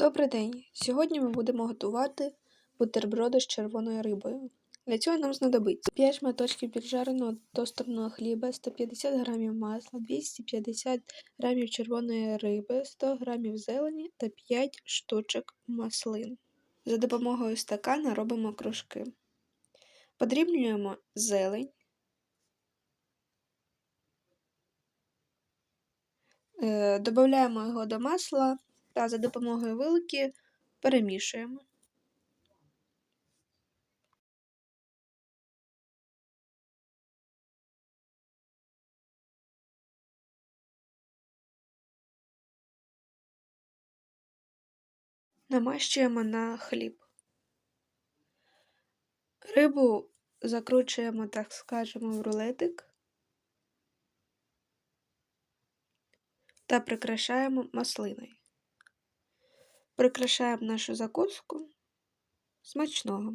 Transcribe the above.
Добрий день! Сьогодні ми будемо готувати бутерброди з червоною рибою. Для цього нам знадобиться 5 шматочків піджареного тостерного хліба, 150 г масла, 250 г червоної риби, 100 г зелені та 5 штучок маслин. За допомогою стакана робимо кружки. Подрібнюємо зелень. Е, Додаємо його до масла та за допомогою вилки перемішуємо. Намащуємо на хліб. Рибу закручуємо, так скажемо, в рулетик та прикрашаємо маслиною. Прикрашаємо нашу закуску смачного.